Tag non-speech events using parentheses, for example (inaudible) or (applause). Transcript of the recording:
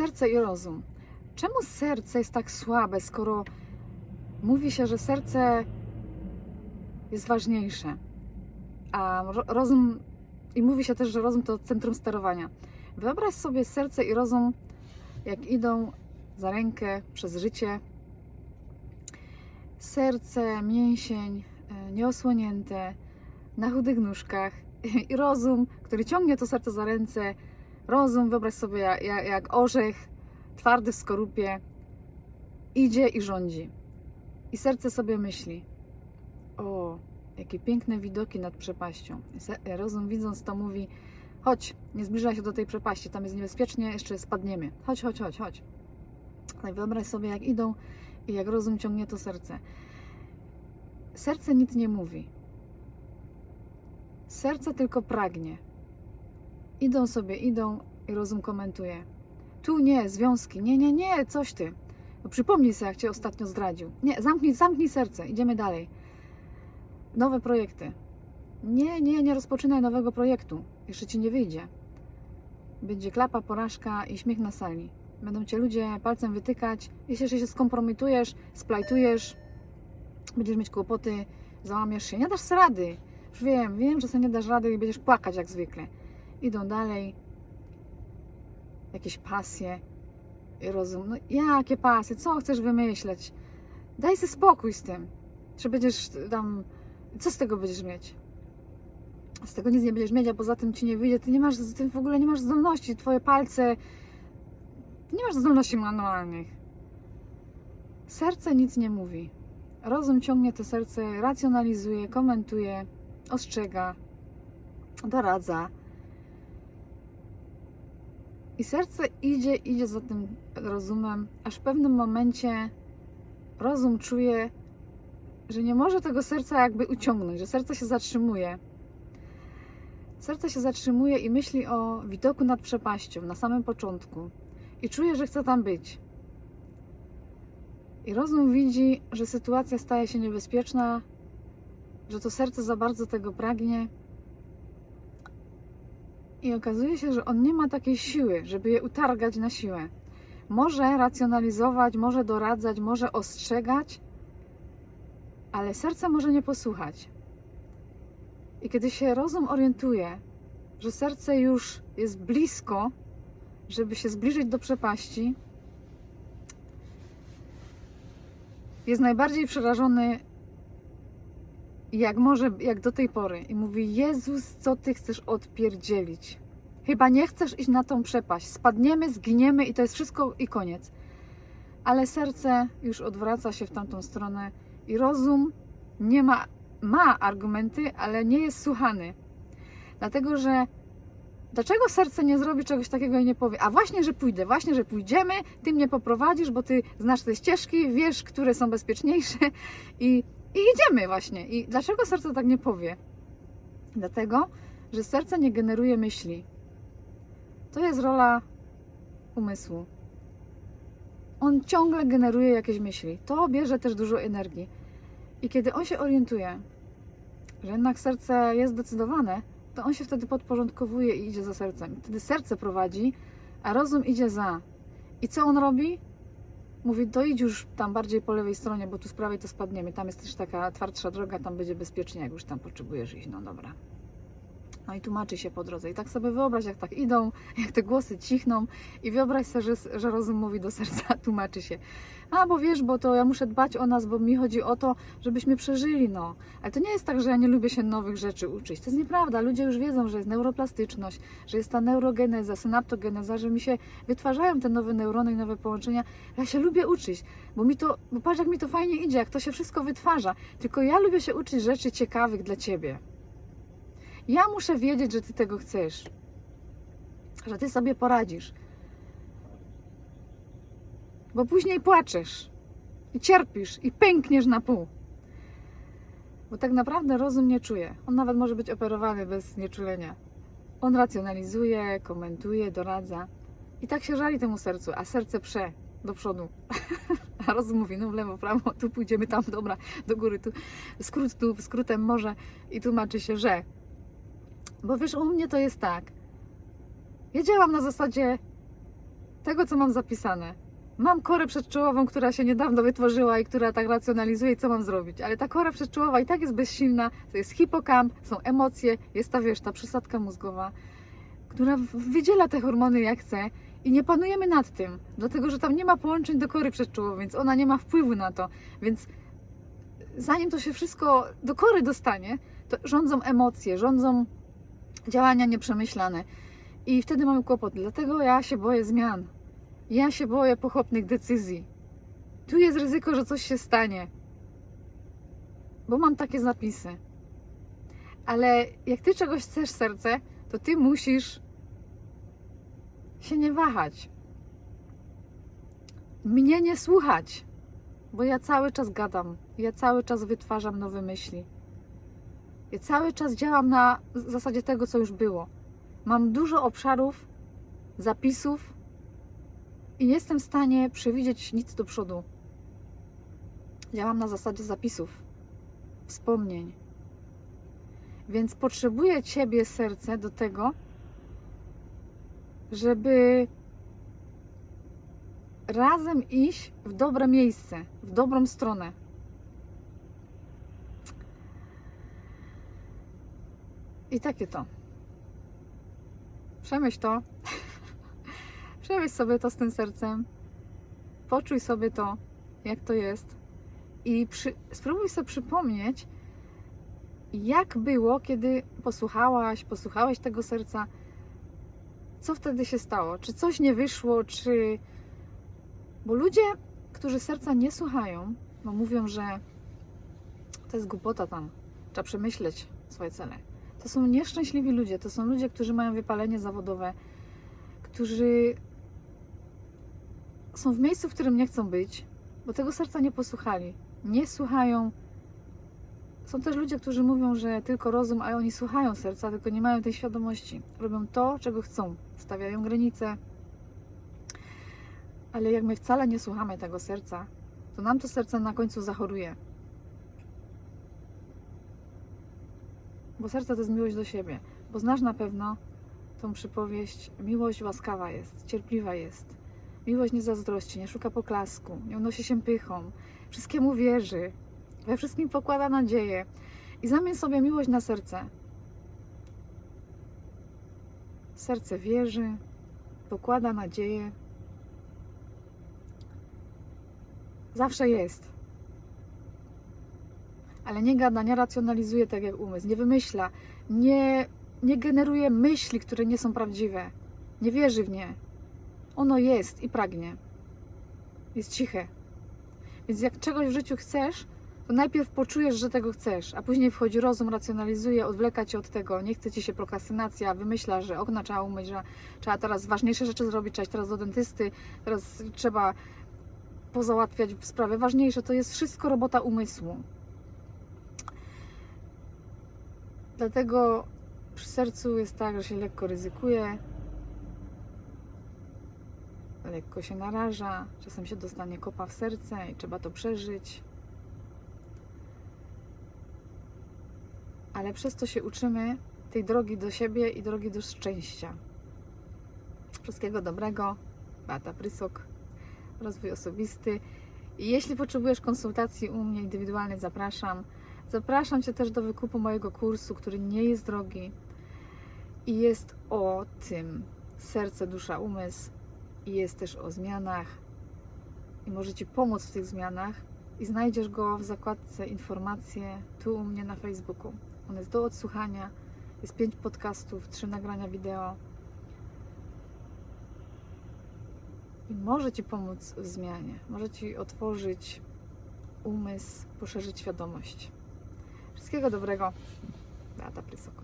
serce i rozum. Czemu serce jest tak słabe, skoro mówi się, że serce jest ważniejsze, a ro- rozum i mówi się też, że rozum to centrum sterowania. Wyobraź sobie serce i rozum, jak idą za rękę przez życie. Serce, mięsień, e, nieosłonięte, na chudych nóżkach (laughs) i rozum, który ciągnie to serce za ręce. Rozum, wyobraź sobie jak, jak, orzech, twardy w skorupie, idzie i rządzi. I serce sobie myśli: O, jakie piękne widoki nad przepaścią. Se- Rozum, widząc to, mówi: Chodź, nie zbliżaj się do tej przepaści, tam jest niebezpiecznie, jeszcze spadniemy. Chodź, chodź, chodź, chodź. No i wyobraź sobie, jak idą i jak rozum ciągnie to serce. Serce nic nie mówi. Serce tylko pragnie. Idą sobie, idą i rozum komentuje. Tu nie, związki, nie, nie, nie, coś ty. No przypomnij sobie, jak cię ostatnio zdradził. Nie, zamknij, zamknij serce, idziemy dalej. Nowe projekty. Nie, nie, nie rozpoczynaj nowego projektu. Jeszcze ci nie wyjdzie. Będzie klapa, porażka i śmiech na sali. Będą cię ludzie palcem wytykać. Jeśli się skompromitujesz, splajtujesz, będziesz mieć kłopoty, załamiesz się. Nie dasz rady. Już wiem, wiem, że sobie nie dasz rady i będziesz płakać jak zwykle. Idą dalej. Jakieś pasje rozum. No jakie pasje? Co chcesz wymyśleć? Daj sobie spokój z tym. Że będziesz tam... Co z tego będziesz mieć? Z tego nic nie będziesz mieć, a poza tym ci nie wyjdzie. Ty nie masz, ty w ogóle nie masz zdolności. Twoje palce... Nie masz zdolności manualnych. Serce nic nie mówi. Rozum ciągnie to serce, racjonalizuje, komentuje, ostrzega, doradza. I serce idzie, idzie za tym rozumem, aż w pewnym momencie rozum czuje, że nie może tego serca jakby uciągnąć, że serce się zatrzymuje. Serce się zatrzymuje i myśli o widoku nad przepaścią na samym początku i czuje, że chce tam być. I rozum widzi, że sytuacja staje się niebezpieczna, że to serce za bardzo tego pragnie. I okazuje się, że on nie ma takiej siły, żeby je utargać na siłę. Może racjonalizować, może doradzać, może ostrzegać, ale serce może nie posłuchać. I kiedy się rozum orientuje, że serce już jest blisko, żeby się zbliżyć do przepaści, jest najbardziej przerażony, jak może, jak do tej pory. I mówi: Jezus, co ty chcesz odpierdzielić? Chyba nie chcesz iść na tą przepaść. Spadniemy, zginiemy i to jest wszystko i koniec. Ale serce już odwraca się w tamtą stronę i rozum nie ma, ma argumenty, ale nie jest słuchany. Dlatego, że dlaczego serce nie zrobi czegoś takiego i nie powie, a właśnie, że pójdę, właśnie, że pójdziemy, ty mnie poprowadzisz, bo ty znasz te ścieżki, wiesz, które są bezpieczniejsze i, i jedziemy właśnie. I dlaczego serce tak nie powie? Dlatego, że serce nie generuje myśli. To jest rola umysłu. On ciągle generuje jakieś myśli. To bierze też dużo energii. I kiedy on się orientuje, że jednak serce jest zdecydowane, to on się wtedy podporządkowuje i idzie za sercem. Wtedy serce prowadzi, a rozum idzie za. I co on robi? Mówi, to idź już tam bardziej po lewej stronie, bo tu z prawej to spadniemy. Tam jest też taka twardsza droga, tam będzie bezpiecznie, jak już tam potrzebujesz iść. No dobra. No i tłumaczy się po drodze. I tak sobie wyobraź, jak tak idą, jak te głosy cichną i wyobraź sobie, że, że rozum mówi do serca, tłumaczy się. A, bo wiesz, bo to ja muszę dbać o nas, bo mi chodzi o to, żebyśmy przeżyli, no. Ale to nie jest tak, że ja nie lubię się nowych rzeczy uczyć. To jest nieprawda. Ludzie już wiedzą, że jest neuroplastyczność, że jest ta neurogeneza, synaptogeneza, że mi się wytwarzają te nowe neurony i nowe połączenia. Ja się lubię uczyć, bo mi to, bo patrz jak mi to fajnie idzie, jak to się wszystko wytwarza. Tylko ja lubię się uczyć rzeczy ciekawych dla Ciebie. Ja muszę wiedzieć, że Ty tego chcesz. Że Ty sobie poradzisz. Bo później płaczesz i cierpisz i pękniesz na pół. Bo tak naprawdę rozum nie czuje. On nawet może być operowany bez nieczulenia. On racjonalizuje, komentuje, doradza. I tak się żali temu sercu, a serce prze do przodu. (laughs) A rozum mówi, no w lewo, w prawo, tu pójdziemy, tam, dobra, do góry, tu, skrót tu, skrótem może. I tłumaczy się, że. Bo wiesz, u mnie to jest tak. Ja działam na zasadzie tego, co mam zapisane. Mam korę przedczołową, która się niedawno wytworzyła i która tak racjonalizuje, co mam zrobić. Ale ta kora przedczołowa i tak jest bezsilna. To jest hipokamp, są emocje, jest ta, wiesz, ta przysadka mózgowa, która wydziela te hormony jak chce i nie panujemy nad tym, dlatego że tam nie ma połączeń do kory przedczołowej, więc ona nie ma wpływu na to. Więc zanim to się wszystko do kory dostanie, to rządzą emocje, rządzą działania nieprzemyślane. I wtedy mamy kłopoty. Dlatego ja się boję zmian. Ja się boję pochopnych decyzji. Tu jest ryzyko, że coś się stanie. Bo mam takie zapisy. Ale jak ty czegoś chcesz, serce, to ty musisz się nie wahać. Mnie nie słuchać, bo ja cały czas gadam. Ja cały czas wytwarzam nowe myśli. Ja cały czas działam na zasadzie tego, co już było. Mam dużo obszarów, zapisów i nie jestem w stanie przewidzieć nic do przodu. Działam na zasadzie zapisów, wspomnień. Więc potrzebuję Ciebie, serce, do tego, żeby razem iść w dobre miejsce, w dobrą stronę. I takie to. Przemyśl to. (laughs) Przemyśl sobie to z tym sercem. Poczuj sobie to, jak to jest. I przy, spróbuj sobie przypomnieć, jak było, kiedy posłuchałaś, posłuchałeś tego serca. Co wtedy się stało? Czy coś nie wyszło, czy. Bo ludzie, którzy serca nie słuchają, bo mówią, że to jest głupota tam, trzeba przemyśleć swoje cele. To są nieszczęśliwi ludzie, to są ludzie, którzy mają wypalenie zawodowe, którzy są w miejscu, w którym nie chcą być, bo tego serca nie posłuchali. Nie słuchają. Są też ludzie, którzy mówią, że tylko rozum, a oni słuchają serca, tylko nie mają tej świadomości. Robią to, czego chcą, stawiają granice. Ale jak my wcale nie słuchamy tego serca, to nam to serce na końcu zachoruje. Bo serce to jest miłość do siebie. Bo znasz na pewno tą przypowieść: miłość łaskawa jest, cierpliwa jest. Miłość nie zazdrości, nie szuka poklasku, nie unosi się pychą, wszystkiemu wierzy, we wszystkim pokłada nadzieję. I zamień sobie miłość na serce. Serce wierzy, pokłada nadzieję. Zawsze jest. Ale nie gada, nie racjonalizuje tak jak umysł, nie wymyśla, nie, nie generuje myśli, które nie są prawdziwe. Nie wierzy w nie. Ono jest i pragnie. Jest ciche. Więc jak czegoś w życiu chcesz, to najpierw poczujesz, że tego chcesz, a później wchodzi rozum, racjonalizuje, odwleka cię od tego, nie chce ci się prokrastynacja, wymyśla, że okna trzeba umyć, że trzeba teraz ważniejsze rzeczy zrobić, trzeba teraz do dentysty, teraz trzeba pozałatwiać sprawy ważniejsze. To jest wszystko robota umysłu. Dlatego przy sercu jest tak, że się lekko ryzykuje, lekko się naraża, czasem się dostanie kopa w serce i trzeba to przeżyć. Ale przez to się uczymy tej drogi do siebie i drogi do szczęścia. Wszystkiego dobrego. Beata Prysok, rozwój osobisty. I jeśli potrzebujesz konsultacji u mnie indywidualnej, zapraszam. Zapraszam Cię też do wykupu mojego kursu, który nie jest drogi i jest o tym. Serce, dusza, umysł i jest też o zmianach. I może Ci pomóc w tych zmianach. I znajdziesz go w zakładce informacje tu u mnie na Facebooku. On jest do odsłuchania, jest pięć podcastów, trzy nagrania wideo. I może Ci pomóc w zmianie, może Ci otworzyć umysł, poszerzyć świadomość. Wszystkiego dobrego. Beata Prysok.